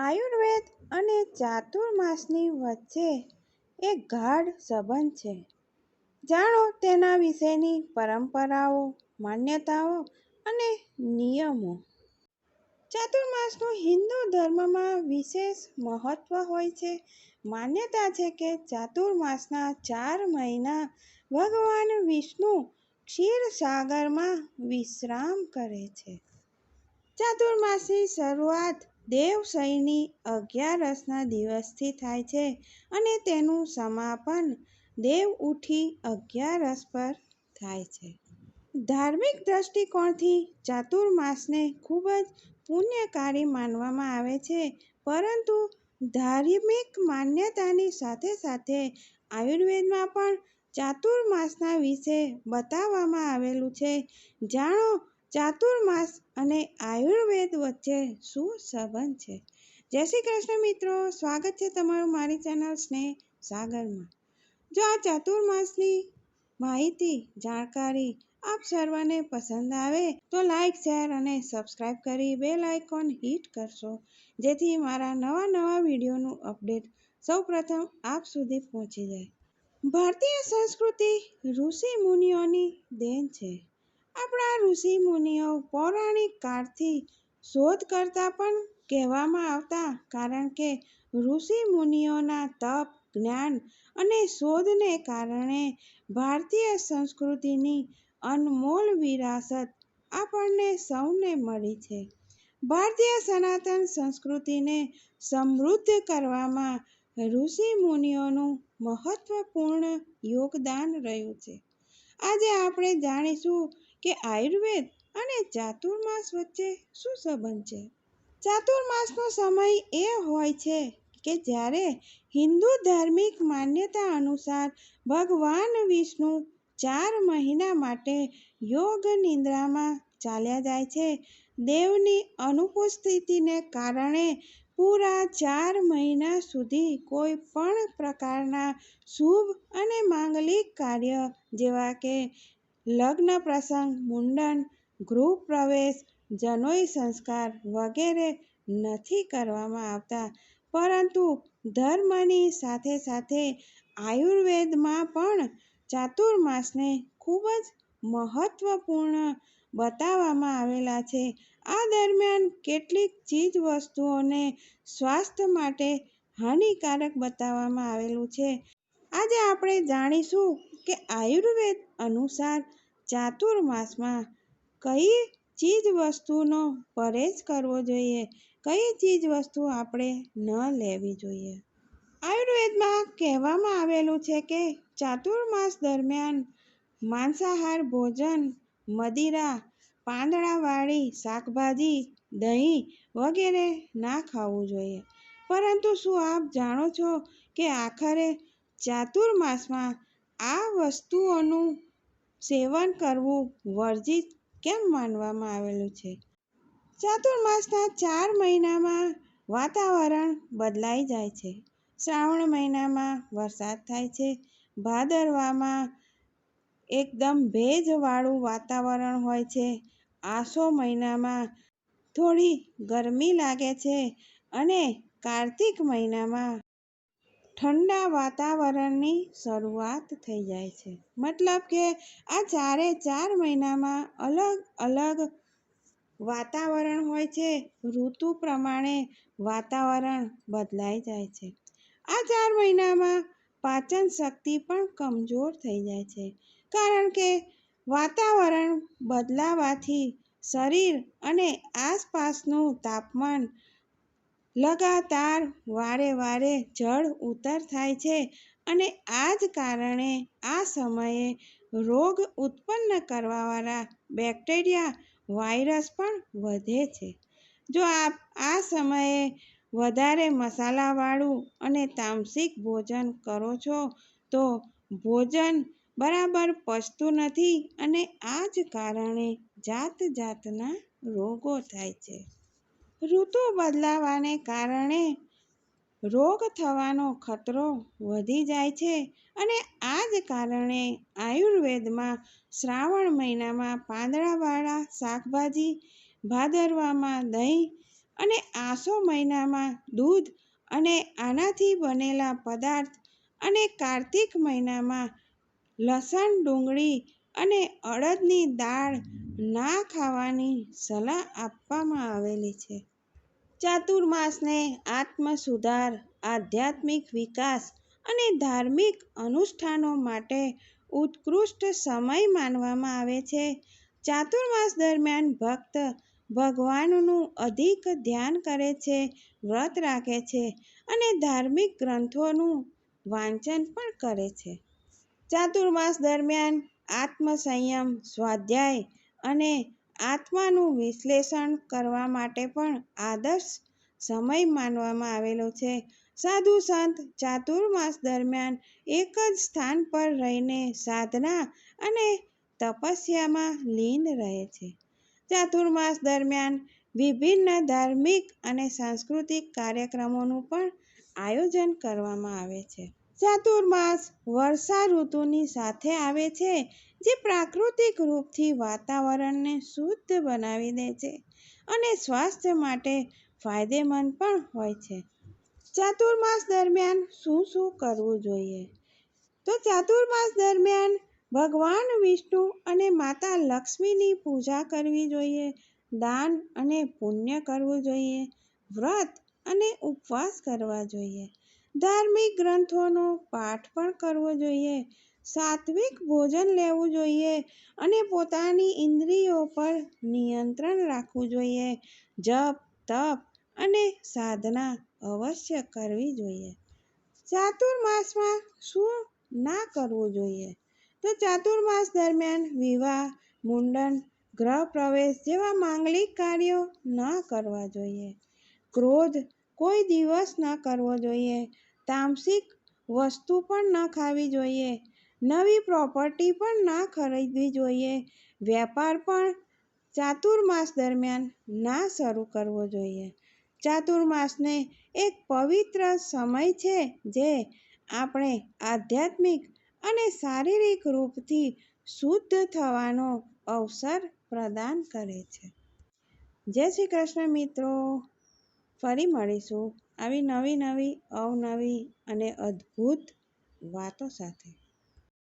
આયુર્વેદ અને ચાતુર્માસની વચ્ચે એક ગાઢ સંબંધ છે. જાણો તેના વિશેની પરંપરાઓ, માન્યતાઓ અને નિયમો. ચાતુર્માસનું હિન્દુ ધર્મમાં વિશેષ મહત્વ હોય છે. માન્યતા છે કે ચાતુર્માસના ચાર મહિના ભગવાન વિષ્ણુ ક્ષીરસાગરમાં વિશ્રામ કરે છે. ચાતુર્માસની શરૂઆત દેવશયની અગિયારસના દિવસથી થાય છે અને તેનું સમાપન દેવ ઉઠી અગિયારસ પર થાય છે. ધાર્મિક દ્રષ્ટિકોણથી ચાતુર્માસને ખૂબ જ પુણ્યકારી માનવામાં આવે છે. પરંતુ ધાર્મિક માન્યતાની સાથે સાથે આયુર્વેદમાં પણ ચાતુર્માસના વિશે બતાવવામાં આવેલું છે. જાણો ચાતુર્માસ અને આયુર્વેદ વચ્ચે શું સંબંધ છે? જય શ્રી કૃષ્ણ મિત્રો! સ્વાગત છે તમારું મારી ચેનલ સ્નેહ સાગરમાં. જો આ ચાતુર્માસની માહિતી, જાણકારી આપ સર્વને પસંદ આવે તો લાઈક, શેર અને સબસ્ક્રાઇબ કરી બેલ આઇકોન હિટ કરશો જેથી મારા નવા નવા વિડીયોનું અપડેટ સૌપ્રથમ આપ સુધી પહોંચી જાય. ભારતીય સંસ્કૃતિ ઋષિ મુનિઓની દેન છે. આપણા ઋષિ મુનિઓ પૌરાણિક કાળથી શોધકર્તા પણ કહેવામાં આવતા કારણ કે ઋષિ મુનિઓના તપ, જ્ઞાન અને શોધને કારણે ભારતીય સંસ્કૃતિની અનમોલ વિરાસત આપણને સૌને મળી છે. ભારતીય સનાતન સંસ્કૃતિને સમૃદ્ધ કરવામાં ઋષિ મુનિઓનું મહત્વપૂર્ણ યોગદાન રહ્યું છે. આજે આપણે જાણીશું કે આયુર્વેદ અને ચાતુર્માસ વચ્ચે શું સંબંધ છે. ચાતુર્માસનો સમય એ હોય છે કે જ્યારે હિન્દુ ધાર્મિક માન્યતા અનુસાર ભગવાન વિષ્ણુ ચાર મહિના માટે યોગ નિંદ્રામાં ચાલ્યા જાય છે. દેવની અનુપસ્થિતિને કારણે પૂરા ચાર મહિના સુધી કોઈ પણ પ્રકારના શુભ અને માંગલિક કાર્ય જેવા કે લગ્ન પ્રસંગ મુંડન, ગૃહપ્રવેશ, જનોઈ સંસ્કાર વગેરે નથી કરવામાં આવતા. પરંતુ ધર્મની સાથે સાથે આયુર્વેદમાં પણ ચાતુર્માસને ખૂબ જ મહત્વપૂર્ણ બતાવવામાં આવેલા છે. આ દરમિયાન કેટલીક ચીજવસ્તુઓને સ્વાસ્થ્ય માટે હાનિકારક બતાવવામાં આવેલું છે. આજે આપણે જાણીશું કે આયુર્વેદ અનુસાર ચાતુર્માસમાં કઈ ચીજવસ્તુનો પરેજ કરવો જોઈએ, કઈ ચીજવસ્તુ આપણે ન લેવી જોઈએ. આયુર્વેદમાં કહેવામાં આવેલું છે કે ચાતુર્માસ દરમિયાન માંસાહાર ભોજન, મદિરા, પાંદડાવાળી શાકભાજી, દહીં વગેરે ના ખાવું જોઈએ. પરંતુ શું આપ જાણો છો કે આખરે ચાતુર્માસમાં આ વસ્તુઓનું સેવન કરવું વર્જિત કેમ માનવામાં આવેલું છે? ચાતુર્માસના ચાર મહિનામાં વાતાવરણ બદલાઈ જાય છે. શ્રાવણ મહિનામાં વરસાદ થાય છે. ભાદરવામાં એકદમ ભેજવાળું વાતાવરણ હોય છે. આસો મહિનામાં થોડી ગરમી લાગે છે અને કાર્તિક મહિનામાં ઠંડા વાતાવરણની શરૂઆત થઈ જાય છે. મતલબ કે આ ચારે ચાર મહિનામાં અલગ અલગ વાતાવરણ હોય છે. ઋતુ પ્રમાણે વાતાવરણ બદલાઈ જાય છે. આ ચાર મહિનામાં પાચન શક્તિ પણ કમજોર થઈ જાય છે. કારણ કે વાતાવરણ બદલાવાથી શરીર અને આસપાસનું તાપમાન લગાતાર વારે વારે જળ ઉતર થાય છે અને આ જ કારણે આ સમયે રોગ ઉત્પન્ન કરવાવાળા બેક્ટેરિયા, વાયરસ પણ વધે છે. જો આપ આ સમયે વધારે મસાલાવાળું અને તામસિક ભોજન કરો છો તો ભોજન બરાબર પચતું નથી અને આ જ કારણે જાત જાતના રોગો થાય છે. ઋતુ બદલાવાને કારણે રોગ થવાનો ખતરો વધી જાય છે અને આ જ કારણે આયુર્વેદમાં શ્રાવણ મહિનામાં પાંદડાવાળા શાકભાજી, ભાદરવામાં દહીં અને આસો મહિનામાં દૂધ અને આનાથી બનેલા પદાર્થ અને કાર્તિક મહિનામાં લસણ, ડુંગળી અને અડદની દાળ ના ખાવાની સલાહ આપવામાં આવેલી છે. ચાતુર્માસને આત્મસુધાર, આધ્યાત્મિક વિકાસ અને ધાર્મિક અનુષ્ઠાનો માટે ઉત્કૃષ્ટ સમય માનવામાં આવે છે. ચાતુર્માસ દરમિયાન ભક્ત ભગવાનનું અધિક ધ્યાન કરે છે, વ્રત રાખે છે અને ધાર્મિક ગ્રંથોનું વાંચન પણ કરે છે. ચાતુર્માસ દરમિયાન આત્મસંયમ, સ્વાધ્યાય અને આત્માનું વિશ્લેષણ કરવા માટે પણ આદર્શ સમય માનવામાં આવેલો છે. સાધુ સંત ચાતુર્માસ દરમિયાન એક જ સ્થાન પર રહીને સાધના અને તપસ્યામાં લીન રહે છે. ચાતુર્માસ દરમિયાન વિભિન્ન ધાર્મિક અને સાંસ્કૃતિક કાર્યક્રમોનું પણ આયોજન કરવામાં આવે છે. ચાતુર્માસ વર્ષા ઋતુની સાથે આવે છે, જે પ્રાકૃતિક રૂપથી વાતાવરણને શુદ્ધ બનાવી દે છે અને સ્વાસ્થ્ય માટે ફાયદેમંદ પણ હોય છે. ચાતુર્માસ દરમિયાન શું શું કરવું જોઈએ? તો ચાતુર્માસ દરમિયાન ભગવાન વિષ્ણુ અને માતા લક્ષ્મીની પૂજા કરવી જોઈએ, દાન અને પુણ્ય કરવું જોઈએ, વ્રત અને ઉપવાસ કરવા જોઈએ. ધાર્મિક ગ્રંથોનો પાઠ પણ કરવો જોઈએ, સાત્વિક ભોજન લેવું જોઈએ અને પોતાની ઇન્દ્રિયો પર નિયંત્રણ રાખવું જોઈએ. જપ, તપ અને સાધના અવશ્ય કરવી જોઈએ. ચાતુર્માસમાં શું ના કરવું જોઈએ? તો ચાતુર્માસ દરમિયાન વિવાહ, મુંડન, ગ્રહ પ્રવેશ જેવા માંગલિક કાર્યો ન કરવા જોઈએ. ક્રોધ કોઈ દિવસ ન કરવો જોઈએ. તામસિક વસ્તુ પણ ન ખાવી જોઈએ. નવી પ્રોપર્ટી પણ ના ખરીદવી જોઈએ. વેપાર પણ ચાતુર્માસ દરમિયાન ના શરૂ કરવો જોઈએ. ચાતુર્માસને એક પવિત્ર સમય છે જે આપણે આધ્યાત્મિક અને શારીરિક રૂપથી શુદ્ધ થવાનો અવસર પ્રદાન કરે છે. જય શ્રી કૃષ્ણ મિત્રો. ફરી મળીશું. આવી નવી નવી અવનવી અને અદ્ભુત વાતો સાથે.